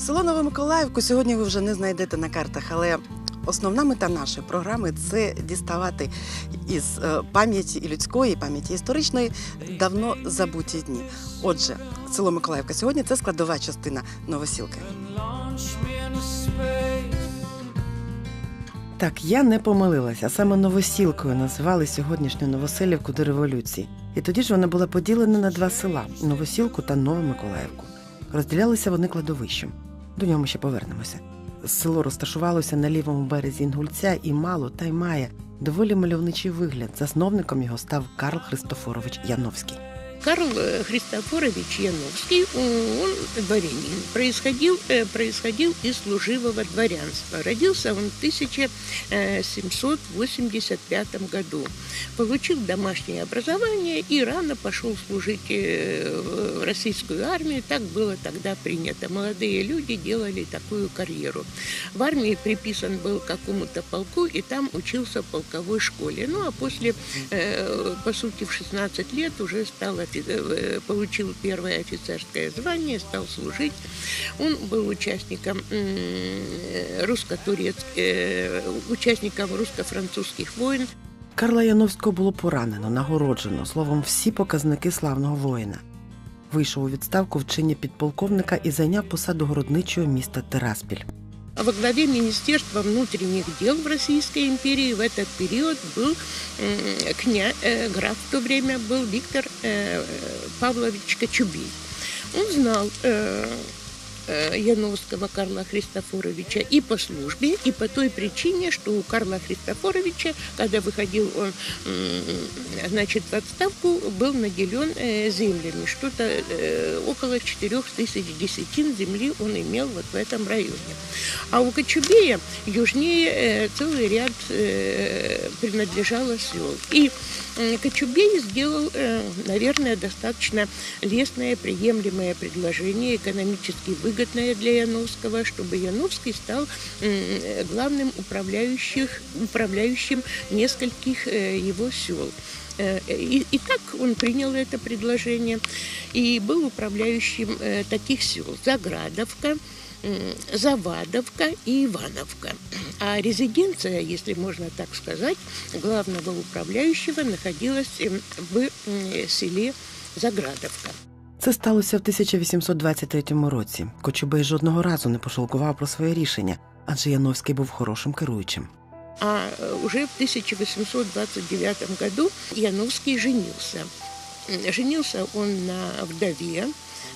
Село Новомиколаївку сьогодні ви вже не знайдете на картах, але основна мета нашої програми це діставати із е, пам'яті людської, пам'яті історичної давно забуті дні. Отже, село Миколаївка сьогодні це складова частина Новосілки. Так, я не помилилася. Саме новосілкою називали сьогоднішню Новоселівку до революції. І тоді ж вона була поділена на два села Новосілку та Новомиколаївку. Розділялися вони кладовищем. До нього ми ще повернемося. Село розташувалося на лівому березі Інгульця і мало та й має доволі мальовничий вигляд. Засновником його став Карл Христофорович Яновський. Карл э, Христофорович Яновский, э, он дворянин, происходил, э, происходил из служивого дворянства. Родился он в 1785 году. Получил домашнее образование и рано пошел служить э, в российскую армию. Так было тогда принято. Молодые люди делали такую карьеру. В армии приписан был к какому-то полку и там учился в полковой школе. Ну а после, э, по сути, в 16 лет уже стал офи- э, получил первое офицерское звание, стал служить. Он был участником м, русско-турецких, э, участником русско-французских войн. Карла Яновського було поранено, нагороджено, словом, всі показники славного воїна. Вийшов у відставку в чині підполковника і зайняв посаду городничого міста Тераспіль. А Во главе Министерства внутренних дел в Российской империи в этот период был м, кня, э, граф в то время был Виктор э, Павлович Кочубей. Он знал э, э, Яновского Карла Христофоровича и по службе, и по той причине, что у Карла Христофоровича, когда выходил он значит, в отставку, был наделен э, землями. Что-то э, около 4 тысяч десятин земли он имел вот в этом районе. А у Кочубея южнее э, целый ряд э, принадлежало сел. И Кочубей сделал, э, наверное, достаточно лестное, приемлемое предложение, экономически выгодное для Яновского, чтобы Яновский стал м, главным управляющих, управляющим нескольких э, его сел. Э, И, и так он принял это предложение и был управляющим э, таких сел. Заградовка, Завадовка и Ивановка. А резиденция, если можно так сказать, главного управляющего находилась в селе Заградовка. Це сталося в 1823 році. Кочубей жодного разу не пошалкував про своє рішення, адже Яновський був хорошим керуючим. А э, уже в 1829 году Яновский женился. М, Женился он на вдове,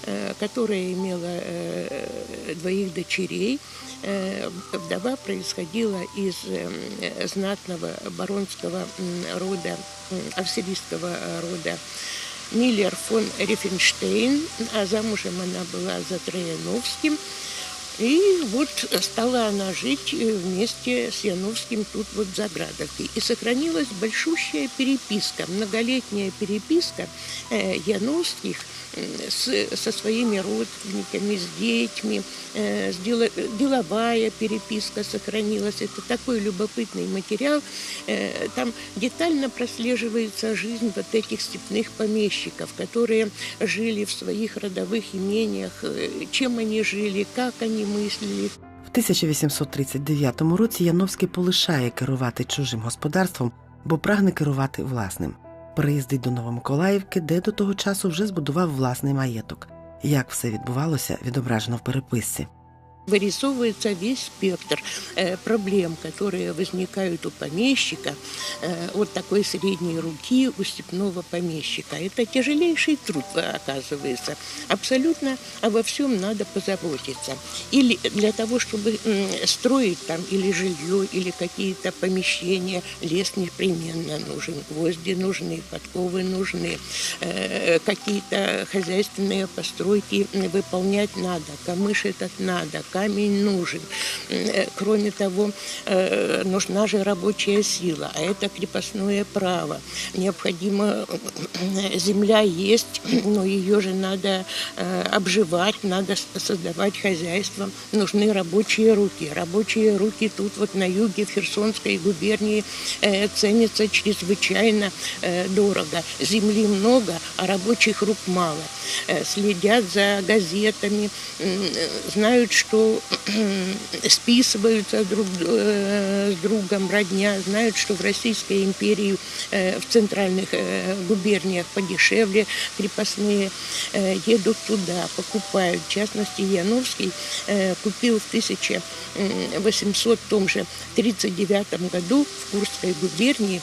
э, которая имела э, двоих дочерей. Э, Вдова происходила из э, знатного баронского м, рода, м, австрийского э, рода Миллер фон Рифенштейн, а замужем она была за Трояновским. И вот стала она жить э, вместе с Яновским тут вот в Заградовке. И сохранилась большущая переписка, многолетняя переписка э, Яновских м, с, со своими родственниками, с детьми, э, с дело- деловая переписка сохранилась. Это такой любопытный материал. Э, Там детально прослеживается жизнь вот этих степных помещиков, которые жили в своих родовых имениях, э, чем они жили, как они мыслили, В 1839 році Яновський полишає керувати чужим господарством, бо прагне керувати власним. Приїздить до Новомиколаївки, де до того часу вже збудував власний маєток. Як все відбувалося, відображено в переписці. Вырисовывается весь спектр э, проблем, которые возникают у помещика э, от такой средней руки у степного помещика. Это тяжелейший труд, э, оказывается. Абсолютно обо всем надо позаботиться. Или для того, чтобы строить там или жилье, или какие-то помещения, лес непременно нужен, гвозди нужны, подковы нужны, э, какие-то хозяйственные постройки выполнять надо, камыш этот надо, камень нужен. Э, Кроме того, э, нужна же рабочая сила, а это крепостное право. Необходимо э, земля есть, но ее же надо обживать, надо создавать хозяйство. Нужны рабочие руки. Рабочие руки тут вот на юге, Херсонской губернии ценятся чрезвычайно дорого. Земли много, а рабочих рук мало. Следят за газетами, знают, что списываются друг э, с другом родня, знают, что в Российской империи э, в центральных э, губерниях подешевле крепостные едут туда, покупают. В частности, Яновский э, купил в 1800 том же 39 году в Курской губернии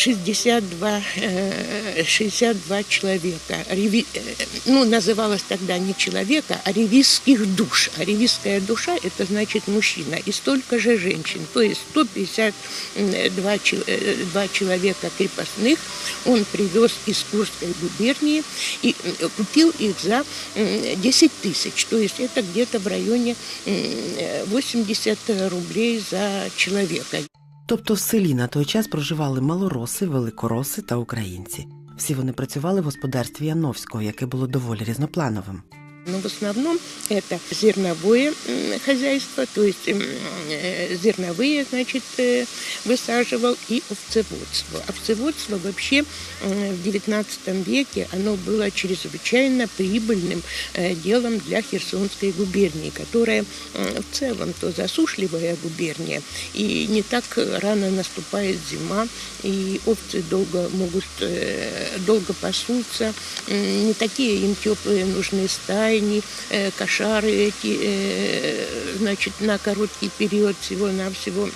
62, э, 62 человека. Реви- э, ну, называлось тогда не человека, а ревизских душ. А ревизская душа – это значит мужчина. И столько же женщин. То есть 152 чел- э, два человека крепостных он привез из Курской губернии и э, купил их за м, 10 тысяч. То есть это где-то в районе м, э, 80 рублей за человека. Тобто в селі на той час проживали малороси, великороси та українці. Всі вони працювали в господарстві Яновського, яке було доволі різноплановим. Но в основном это зерновое хозяйство, то есть э, зерновые, значит, э, высаживал и овцеводство. Овцеводство вообще в XIX веке оно было чрезвычайно прибыльным э, делом для Херсонской губернии, которая в целом то засушливая губерния, и не так рано наступает зима, и овцы долго могут долго пасутся, не такие им теплые нужны стайни, э, кошары эти, э, значит, на короткий период всего-навсего м,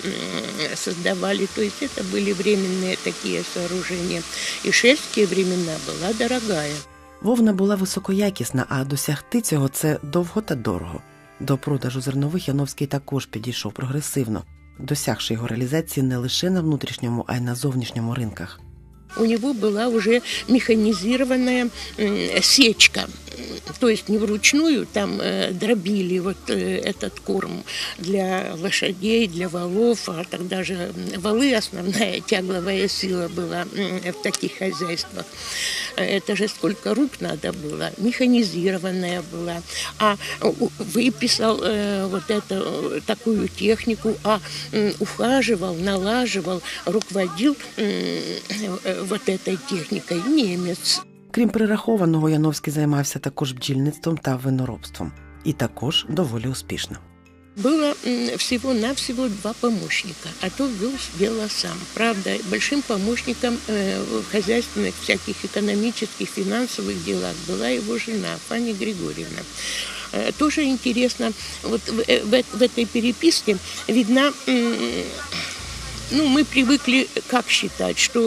создавали. То есть это были временные такие сооружения. И шерстские времена была дорогая. Вовна була високоякісна, а досягти цього це довго та дорого. До продажу зернових Яновський також підійшов прогресивно, досягши його реалізації не лише на внутрішньому, а й на зовнішньому ринках. У него была уже механизированная м, сечка. М, То есть не вручную там э, дробили вот э, этот корм для лошадей, для валов, а тогда же валы основная тягловая сила была м, в таких хозяйствах. Э, Это же сколько рук надо было, механизированная была. А выписал э, вот эту э, такую технику, а м, ухаживал, налаживал, руководил м, э, вот этой техникой немец. Крім прирахованого, Яновський займався також бджільництвом та виноробством. І також доволі успішно. Было м, всего-навсего два помощника, а то вел дело сам. Правда, большим помощником э, в хозяйственных, всяких экономических, финансовых делах была его жена Фаня Григорьевна. Э, Тоже интересно, вот в, э, в э- в этой переписке видна м, ну, мы привыкли как считать, что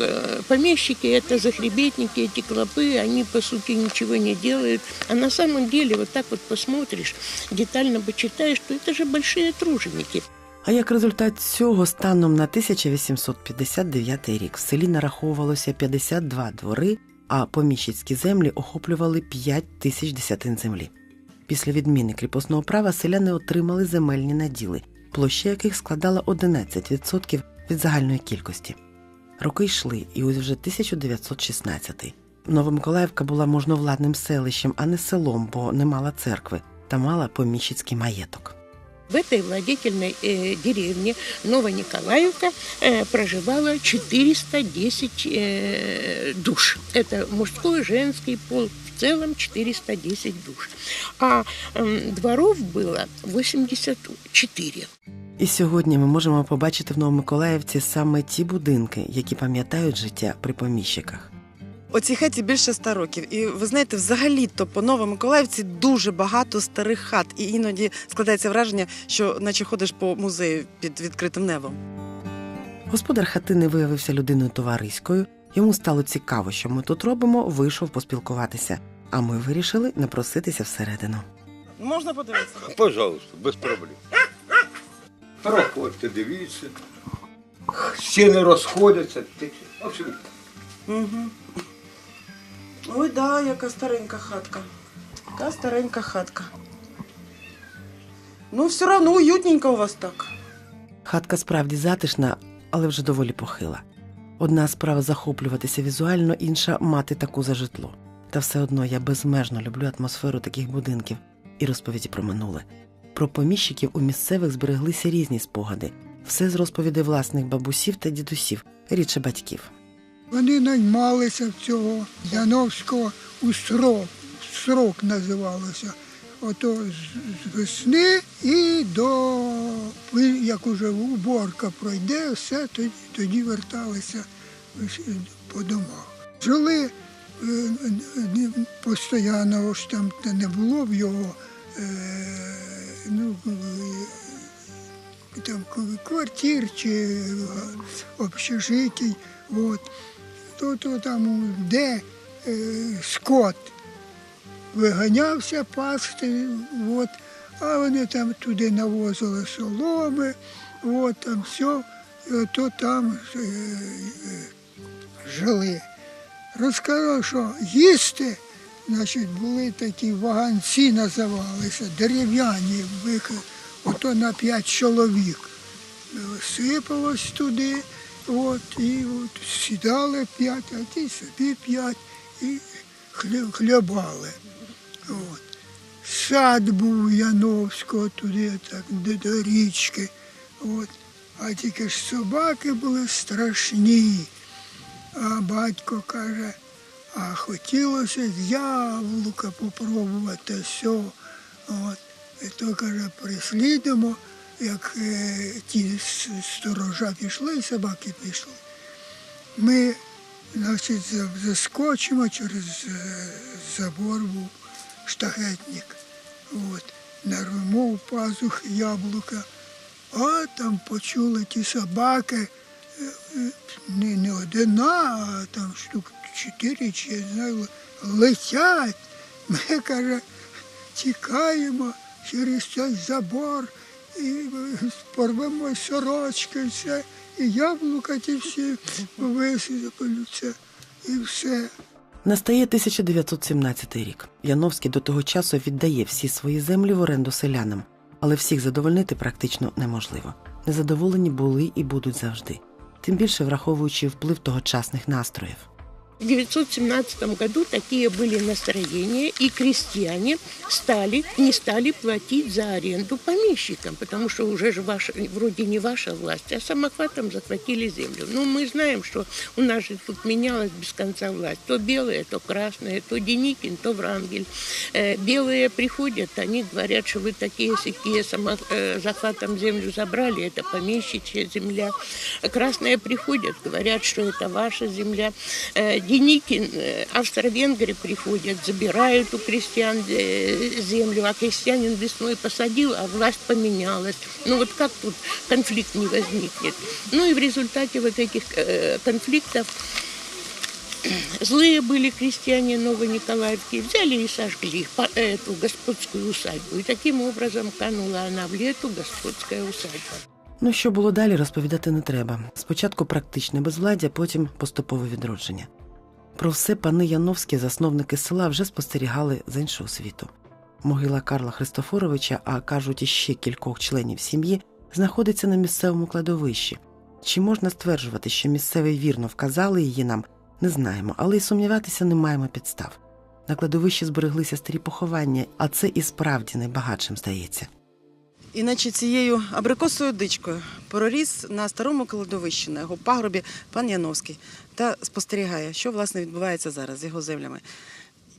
э, помещики это захребетники, эти клопы, они по сути ничего не делают. А на самом деле вот так вот посмотришь, детально почитаешь, что это же большие труженики. А як результат цього, станом на 1859 рік в селі нараховувалося 52 двори, а поміщицькі землі охоплювали 5 тисяч десятин землі. Після відміни кріпосного права селяни отримали земельні наділи, площа яких складала 11% від загальної кількості. Роки йшли, і ось вже 1916. Новомиколаївка була можновладним селищем, а не селом, бо не мала церкви та мала поміщицький маєток. В этой владетельной э, деревне Новониколаевка э, проживало 410 э, душ. Это мужской, женский пол. В целом 410 душ. А м, дворов было 84. І сьогодні ми можемо побачити в Новомиколаївці саме ті будинки, які пам'ятають життя при поміщиках. Оцій хаті більше ста років. І ви знаєте, взагалі-то по Новомиколаївці дуже багато старих хат. І іноді складається враження, що наче ходиш по музею під відкритим небом. Господар хатини виявився людиною товариською. Йому стало цікаво, що ми тут робимо, вийшов поспілкуватися. А ми вирішили напроситися всередину. Можна подивитися? Пожалуйста, без проблем. Проходьте, дивіться. Стіни розходяться. Угу. Ой, да, яка старенька хатка. Яка старенька хатка. Ну, все одно уютненько у вас так. Хатка справді затишна, але вже доволі похила. Одна справа захоплюватися візуально, інша мати таку за житло. Та все одно я безмежно люблю атмосферу таких будинків і розповіді про минуле. Про поміщиків у місцевих збереглися різні спогади, все з розповідей власних бабусів та дідусів, рідше батьків. Вони наймалися в цього Яновського у срок. Срок називалося. Ото з- весни і до як уже уборка пройде, все тоді, тоді верталися е, по домах. Жили е, постійно ж там та не було в його е, ну, е, там квартир чи е, общежитій. От. То, то там, де е, скот виганявся пасти, от, а вони там туди навозили соломи, от, там все, і ото там е, е, жили. Розказав, що їсти, значить, були такі ваганці, називалися, дерев'яні, ото на п'ять чоловік сипалось туди, от, і от, сідали п'ять, а ті собі п'ять і хлябали. От. Сад був Яновського туди, так, до, до річки. От. А тільки ж собаки були страшні. А батько каже, а хотілося яблука попробувати все. От. І то каже, прислідимо, як е, ті сторожа пішли, собаки пішли. Ми, значить, заскочимо через е, забор був штахетник. От. Нарвемо в пазух яблука, а там почули ті собаки, е, не, не одна, а там штук чотири чи я знаю, летять. Ми, каже, тікаємо через цей забор і е, порвемо сорочки, все, і яблука ті всі висипалються, і все. Настає 1917 рік. Яновський до того часу віддає всі свої землі в оренду селянам, але всіх задовольнити практично неможливо. Незадоволені були і будуть завжди, тим більше враховуючи вплив тогочасних настроїв. В 1917 году такие были настроения, и крестьяне стали, не стали платить за аренду помещикам, потому что уже же ваша, вроде не ваша власть, а самохватом захватили землю. Ну, мы знаем, что у нас же тут менялась без конца власть. То белые, то красные, то Деникин, то Врангель. Э, белые приходят, они говорят, что вы такие сякие э, захватом землю забрали, это помещичья земля. Красные приходят, говорят, что это ваша земля. Э, Деникин, э, австро-венгры приходят, забирают у крестьян э, землю, а крестьянин весной посадил, а власть поменялась. Ну вот как тут конфликт не возникнет? Ну и в результате вот этих э, конфликтов Злые были крестьяне Новониколаевки, взяли и сожгли по- эту господскую усадьбу. И таким образом канула она в лету, господская усадьба. Ну що було далі, розповідати не треба. Спочатку практичне безвладдя, потім поступове відродження. Про все пани Яновські, засновники села, вже спостерігали з іншого світу. Могила Карла Христофоровича, а кажуть, іще кількох членів сім'ї, знаходиться на місцевому кладовищі. Чи можна стверджувати, що місцеві вірно вказали її нам, не знаємо, але й сумніватися не маємо підстав. На кладовищі збереглися старі поховання, а це і справді найбагатшим здається. Іначе цією абрикосою дичкою проріс на старому кладовищі, на його пагорбі пан Яновський та спостерігає, що власне відбувається зараз з його землями.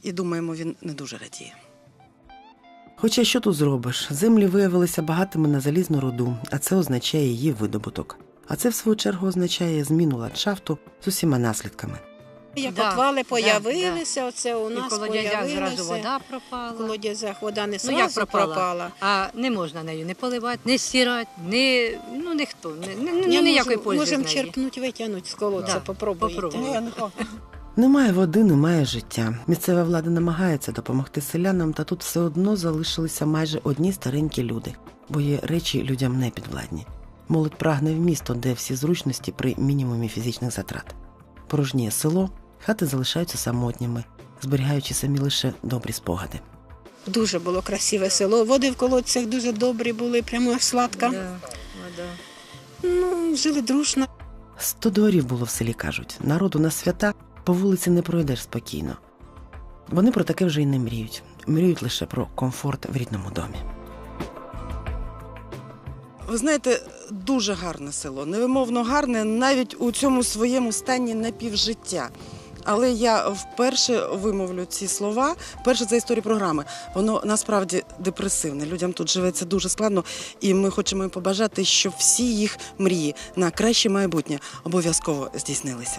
І думаємо, він не дуже радіє. Хоча що тут зробиш? Землі виявилися багатими на залізну руду, а це означає її видобуток. А це, в свою чергу, означає зміну ландшафту з усіма наслідками. Як Да, отвали да, появилися, оце у І нас в колодязях зразу появилося. вода В пропала. колодязях вода не Ну як пропала? пропала. А не можна нею не поливати, не стирати, не, ну ніхто, не, не, ну, Я ніякої пользи можемо черпнути, витягнути з колодця, Да, попробуйте. попробуй. Немає води, немає життя. Місцева влада намагається допомогти селянам, та тут все одно залишилися майже одні старенькі люди, бо є речі людям не підвладні. Молодь прагне в місто, де всі зручності при мінімумі фізичних затрат. Порожніє село, хати залишаються самотніми, зберігаючи самі лише добрі спогади. Дуже було красиве село. Води в колодцях дуже добрі були, прямо сладка. Да, вода. Ну, жили дружно. Сто дворів було в селі, кажуть. Народу на свята по вулиці не пройдеш спокійно. Вони про таке вже й не мріють. Мріють лише про комфорт в рідному домі. Ви знаєте, дуже гарне село, невимовно гарне навіть у цьому своєму стані напівжиття. Але я вперше вимовлю ці слова, вперше за історію програми. Воно насправді депресивне. Людям тут живеться дуже складно, і ми хочемо їм побажати, щоб всі їх мрії на краще майбутнє обов'язково здійснилися.